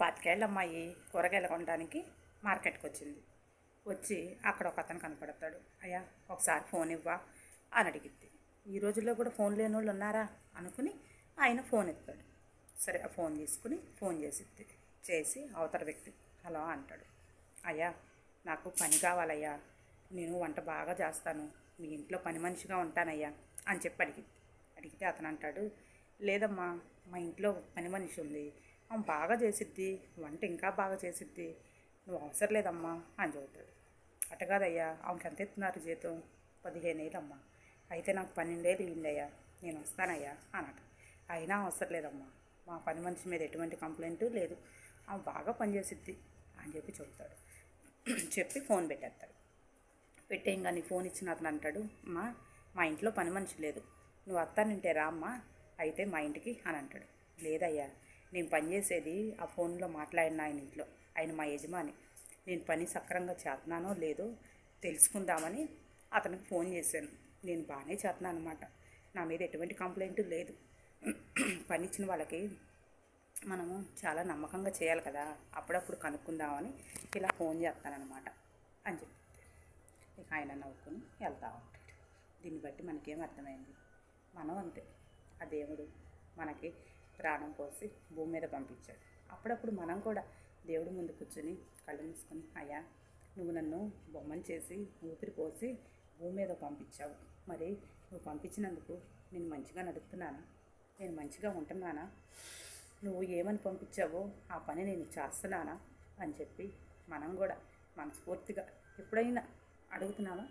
పాతికేళ్ళ అమ్మాయి కూరగాయలు కొనడానికి మార్కెట్కి వచ్చింది. వచ్చి అక్కడ ఒక అతను కనపడతాడు. అయ్యా ఒకసారి ఫోన్ ఇవ్వా అని అడిగిద్ది ఈ రోజుల్లో కూడా ఫోన్ లేని వాళ్ళు ఉన్నారా అనుకుని ఆయన ఫోన్ ఎత్తాడు. సరే ఆ ఫోన్ తీసుకుని ఫోన్ చేసిద్ది. చేసి అవతల వ్యక్తి హలో అంటాడు. అయ్యా నాకు పని కావాలయ్యా. నేను వంట బాగా చేస్తాను. మీ ఇంట్లో పని మనిషిగా ఉంటానయ్యా అని చెప్పి అడిగిద్ది అడిగితే అతను అంటాడు లేదమ్మా మా ఇంట్లో పని మనిషి ఉంది. బాగా చేసిద్ది వంట ఇంకా బాగా చేసిద్ది. నువ్వు అవసరం లేదమ్మా అని చెబుతాడు. అట కాదయ్యా ఆమెకి ఎంత ఎత్తున్నారు జీతం? పదిహేను ఏళ్ళమ్మా అయితే నాకు పన్నెండేళ్ళు ఇయ్యండయ్యా. నేను వస్తానయ్యా అన్నట. అయినా అవసరం లేదమ్మా. మా పని మనిషి మీద ఎటువంటి కంప్లైంట్ లేదు. ఆమె బాగా పనిచేసిద్ది అని చెప్పి చెబుతాడు. చెప్పి ఫోన్ పెట్టేస్తాడు. పెట్టేయంగానే ఫోన్ ఇచ్చిన అతను అంటాడు అమ్మా మా ఇంట్లో పని మనిషి లేదు. నువ్వు వస్తానంటే రా అమ్మా అయితే మా ఇంటికి అని అంటాడు. లేదయ్యా నేను పనిచేసేది ఆ ఫోన్లో మాట్లాడిన ఆయన ఇంట్లో ఆయన మా యజమాని. నేను పని సక్రంగా చేస్తున్నానో లేదో తెలుసుకుందామని అతనికి ఫోన్ చేశాను. నేను బాగానే చేస్తున్నాను అనమాట నా మీద ఎటువంటి కంప్లైంట్ లేదు. పని ఇచ్చిన వాళ్ళకి మనము చాలా నమ్మకంగా చేయాలి కదా అప్పుడప్పుడు కనుక్కుందామని ఇలా ఫోన్ చేస్తానన్నమాట అని చెప్పి. ఇక ఆయన నవ్వుకుని వెళ్తూ ఉంటాడు. దీన్ని బట్టి మనకేం అర్థమైంది? మనం అంతే. ఆ దేవుడు మనకి ప్రాణం పోసి భూమి మీద పంపించాడు. అప్పుడప్పుడు మనం కూడా దేవుడి ముందు కూర్చొని కళ్ళు మూసుకొని అయ్యా నువ్వు నన్ను బొమ్మను చేసి ఊపిరి పోసి భూమి మీద పంపించావు. మరి నువ్వు పంపించినందుకు నేను మంచిగా నడుపుతున్నానా. నేను మంచిగా ఉంటున్నానా? నువ్వు ఏమని పంపించావో ఆ పని నేను చేస్తున్నానా? అని చెప్పి మనం కూడా మనస్ఫూర్తిగా ఎప్పుడైనా అడుగుతున్నావా?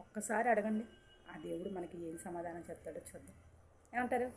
ఒక్కసారి అడగండి. ఆ దేవుడు మనకి ఏం సమాధానం చెప్తాడో చూద్దాం. ఏమంటారు?